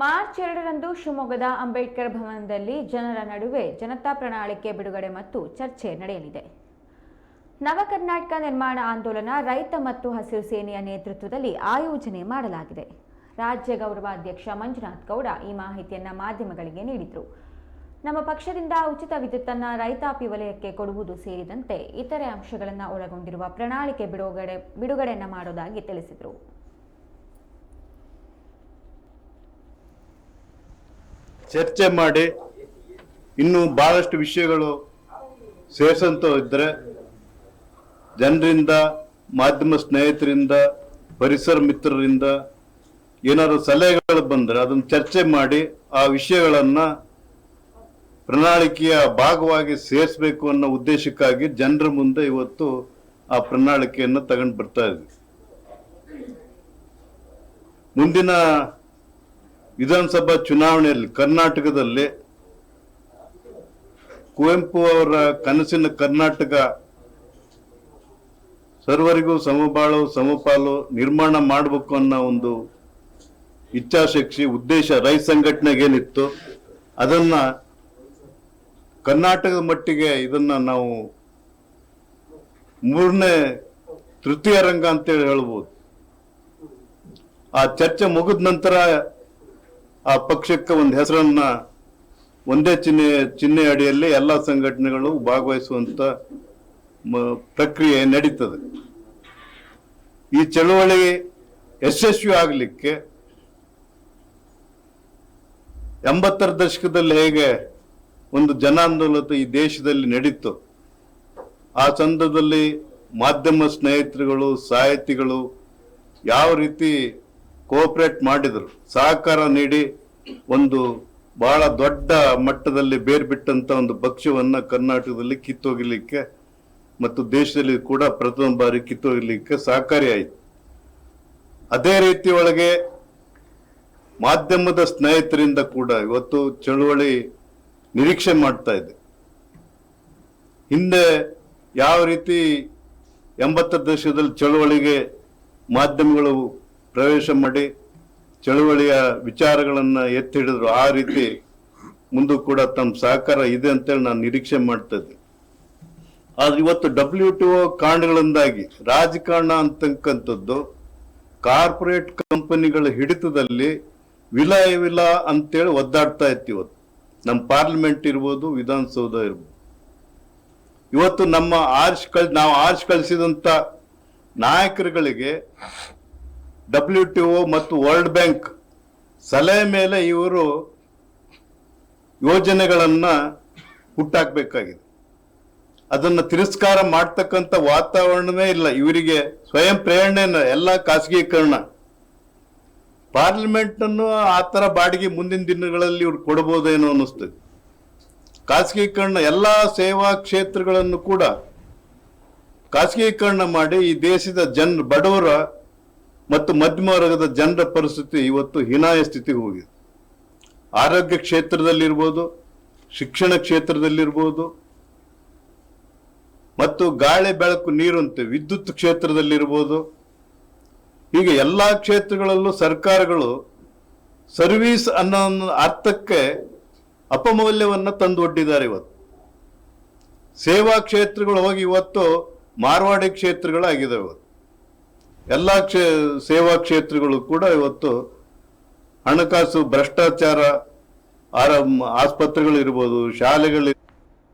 March ಎರಡರಂದು ಶಿವಮೊಗ್ಗದ ಅಂಬೇಡ್ಕರ್ ಭವನದಲ್ಲಿ ಜನರ ನಡುವೆ ಜನತಾ ಪ್ರಣಾಳಿಕೆ ಬಿಡುಗಡೆ ಮತ್ತು ಚರ್ಚೆ ನಡೆಯಲಿದೆ. ನವ ಕರ್ನಾಟಕ ನಿರ್ಮಾಣ ಆಂದೋಲನ, ರೈತ ಮತ್ತು ಹಸಿರು ಸೇನೆಯ ನೇತೃತ್ವದಲ್ಲಿ ಆಯೋಜನೆ ಮಾಡಲಾಗಿದೆ. ರಾಜ್ಯ ಗೌರವಾಧ್ಯಕ್ಷ ಮಂಜುನಾಥ್ ಗೌಡ ಈ ಮಾಹಿತಿಯನ್ನು ಮಾಧ್ಯಮಗಳಿಗೆ ನೀಡಿದರು. ನಮ್ಮ ಪಕ್ಷದಿಂದ ಉಚಿತ ವಿದ್ಯುತ್ತನ್ನು ರೈತಾಪಿ ವಲಯಕ್ಕೆ ಕೊಡುವುದು ಸೇರಿದಂತೆ ಇತರೆ ಅಂಶಗಳನ್ನು ಒಳಗೊಂಡಿರುವ ಪ್ರಣಾಳಿಕೆ ಬಿಡುಗಡೆ, ಬಿಡುಗಡೆಯನ್ನು ಮಾಡೋದಾಗಿ ತಿಳಿಸಿದರು. ಚರ್ಚೆ ಮಾಡಿ ಇನ್ನೂ ಬಹಳಷ್ಟು ವಿಷಯಗಳು ಸೇರಿಸಂತೂ ಇದ್ದರೆ ಜನರಿಂದ, ಮಾಧ್ಯಮ ಸ್ನೇಹಿತರಿಂದ, ಪರಿಸರ ಮಿತ್ರರಿಂದ ಏನಾದ್ರು ಸಲಹೆಗಳು ಬಂದರೆ ಅದನ್ನು ಚರ್ಚೆ ಮಾಡಿ ಆ ವಿಷಯಗಳನ್ನು ಪ್ರಣಾಳಿಕೆಯ ಭಾಗವಾಗಿ ಸೇರಿಸಬೇಕು ಅನ್ನೋ ಉದ್ದೇಶಕ್ಕಾಗಿ ಜನರ ಮುಂದೆ ಇವತ್ತು ಆ ಪ್ರಣಾಳಿಕೆಯನ್ನು ತಗೊಂಡು ಬರ್ತಾ ಇದ್ವಿ. ಮುಂದಿನ ವಿಧಾನಸಭಾ ಚುನಾವಣೆಯಲ್ಲಿ ಕರ್ನಾಟಕದಲ್ಲಿ ಕುವೆಂಪು ಅವರ ಕನಸಿನ ಕರ್ನಾಟಕ ಸರ್ವರಿಗೂ ಸಮಬಾಳು, ಸಮಪಾಲು ನಿರ್ಮಾಣ ಮಾಡಬೇಕು ಅನ್ನೋ ಒಂದು ಇಚ್ಛಾಶಕ್ತಿ, ಉದ್ದೇಶ ರೈತ ಸಂಘಟನೆಗೇನಿತ್ತು, ಅದನ್ನು ಕರ್ನಾಟಕದ ಮಟ್ಟಿಗೆ ಇದನ್ನ ನಾವು ಮೂರನೇ ತೃತೀಯ ರಂಗ ಅಂತೇಳಿ ಹೇಳ್ಬೋದು. ಆ ಚರ್ಚೆ ಮುಗಿದ ನಂತರ ಆ ಪಕ್ಷಕ್ಕೆ ಒಂದು ಹೆಸರನ್ನ, ಒಂದೇ ಚಿಹ್ನೆ ಚಿಹ್ನೆ ಅಡಿಯಲ್ಲಿ ಎಲ್ಲ ಸಂಘಟನೆಗಳು ಭಾಗವಹಿಸುವಂತ ಪ್ರಕ್ರಿಯೆ ನಡೀತದೆ. ಈ ಚಳುವಳಿ ಯಶಸ್ವಿ ಆಗಲಿಕ್ಕೆ ಎಂಬತ್ತರ ದಶಕದಲ್ಲಿ ಹೇಗೆ ಒಂದು ಜನಾಂದೋಲನ ಈ ದೇಶದಲ್ಲಿ ನಡೀತು, ಆ ಸಂದರ್ಭದಲ್ಲಿ ಮಾಧ್ಯಮ ಸ್ನೇಹಿತರುಗಳು, ಸಾಹಿತಿಗಳು ಯಾವ ರೀತಿ ಕೋಆಪರೇಟ್ ಮಾಡಿದರು. ಸಹಕಾರ ನೀಡಿ ಒಂದು ಬಹಳ ದೊಡ್ಡ ಮಟ್ಟದಲ್ಲಿ ಬೇರ್ಬಿಟ್ಟಂತ ಒಂದು ಭಕ್ಷ್ಯವನ್ನು ಕರ್ನಾಟಕದಲ್ಲಿ ಕಿತ್ತೋಗಿಲಿಕ್ಕೆ ಮತ್ತು ದೇಶದಲ್ಲಿ ಕೂಡ ಪ್ರಥಮ ಬಾರಿ ಕಿತ್ತೋಗಿಲಿಕ್ಕೆ ಸಹಕಾರಿಯಾಯಿತು ಅದೇ ರೀತಿ ಒಳಗೆ ಮಾಧ್ಯಮದ ಸ್ನೇಹಿತರಿಂದ ಕೂಡ ಇವತ್ತು ಚಳುವಳಿ ನಿರೀಕ್ಷೆ ಮಾಡ್ತಾ ಇದೆ. ಹಿಂದೆ ಯಾವ ರೀತಿ ಎಂಬತ್ತರ ದಶಕದಲ್ಲಿ ಚಳುವಳಿಗೆ ಮಾಧ್ಯಮಗಳು ಪ್ರವೇಶ ಮಾಡಿ ಚಳುವಳಿಯ ವಿಚಾರಗಳನ್ನು ಎತ್ತಿ ಹಿಡಿದ್ರು ಆ ರೀತಿ ಮುಂದೂ ಕೂಡ ತಮ್ಮ ಸಹಕಾರ ಇದೆ ಅಂತೇಳಿ ನಾನು ನಿರೀಕ್ಷೆ ಮಾಡ್ತಾ ಇದ್ದೆ ಆದ್ರೆ ಇವತ್ತು ಡಬ್ಲ್ಯೂ ಟಿ ಒ ಕಾಂಡಗಳಿಂದಾಗಿ ರಾಜಕಾರಣ ಅಂತಕ್ಕಂಥದ್ದು ಕಾರ್ಪೊರೇಟ್ ಕಂಪನಿಗಳ ಹಿಡಿತದಲ್ಲಿ ವಿಲಯವಿಲ್ಲ ವಿಲ ಅಂತೇಳಿ ಒದ್ದಾಡ್ತಾ ಇತ್ತು ಇವತ್ತು. ನಮ್ಮ ಪಾರ್ಲಿಮೆಂಟ್ ಇರ್ಬೋದು, ವಿಧಾನಸೌಧ ಇರ್ಬೋದು. ಇವತ್ತು ನಮ್ಮ ಆರ್ಶ್ ಕಳ್, ನಾವು ಆರ್ಶ್ ಕಳಿಸಿದಂಥ ನಾಯಕರುಗಳಿಗೆ ಡಬ್ಲ್ಯೂ ಟಿ ಒ ಮತ್ತು ವರ್ಲ್ಡ್ ಬ್ಯಾಂಕ್ ಸಲಹೆ ಮೇಲೆ ಇವರು ಯೋಜನೆಗಳನ್ನು ಹುಟ್ಟಾಕಬೇಕಾಗಿದೆ. ಅದನ್ನು ತಿರಸ್ಕಾರ ಮಾಡ್ತಕ್ಕಂಥ ವಾತಾವರಣವೇ ಇಲ್ಲ. ಇವರಿಗೆ ಸ್ವಯಂ ಪ್ರೇರಣೆ ಎಲ್ಲ ಖಾಸಗೀಕರಣ. ಪಾರ್ಲಿಮೆಂಟನ್ನು ಆ ಥರ ಬಾಡಿಗೆ ಮುಂದಿನ ದಿನಗಳಲ್ಲಿ ಇವ್ರು ಕೊಡ್ಬೋದೇನೋ ಅನ್ನಿಸ್ತದೆ. ಖಾಸಗೀಕರಣ ಎಲ್ಲ ಸೇವಾ ಕ್ಷೇತ್ರಗಳನ್ನು ಕೂಡ ಖಾಸಗೀಕರಣ ಮಾಡಿ ಈ ದೇಶದ ಜನ ಬಡವರ ಮತ್ತು ಮಧ್ಯಮ ವರ್ಗದ ಜನರ ಪರಿಸ್ಥಿತಿ ಇವತ್ತು ಹೀನಾಯ ಸ್ಥಿತಿಗೆ ಹೋಗಿದೆ. ಆರೋಗ್ಯ ಕ್ಷೇತ್ರದಲ್ಲಿರ್ಬೋದು, ಶಿಕ್ಷಣ ಕ್ಷೇತ್ರದಲ್ಲಿರ್ಬೋದು, ಮತ್ತು ಗಾಳಿ, ಬೆಳಕು, ನೀರು ಅಂತೆ ವಿದ್ಯುತ್ ಕ್ಷೇತ್ರದಲ್ಲಿರ್ಬೋದು. ಹೀಗೆ ಎಲ್ಲಾ ಕ್ಷೇತ್ರಗಳಲ್ಲೂ ಸರ್ಕಾರಗಳು ಸರ್ವಿಸ್ ಅನ್ನೋ ಅರ್ಥಕ್ಕೆ ಅಪಮೌಲ್ಯವನ್ನ ತಂದು ಒಡ್ಡಿದ್ದಾರೆ ಇವತ್ತು. ಸೇವಾ ಕ್ಷೇತ್ರಗಳು ಹೋಗಿ ಇವತ್ತು ಮಾರ್ವಾಡಿ ಕ್ಷೇತ್ರಗಳಾಗಿದೆ ಇವತ್ತು. ಎಲ್ಲ ಕ್ಷೇ ಸೇವಾ ಕ್ಷೇತ್ರಗಳು ಕೂಡ ಇವತ್ತು ಹಣಕಾಸು ಭ್ರಷ್ಟಾಚಾರ ಆರ ಆಸ್ಪತ್ರೆಗಳಿರ್ಬೋದು ಶಾಲೆಗಳು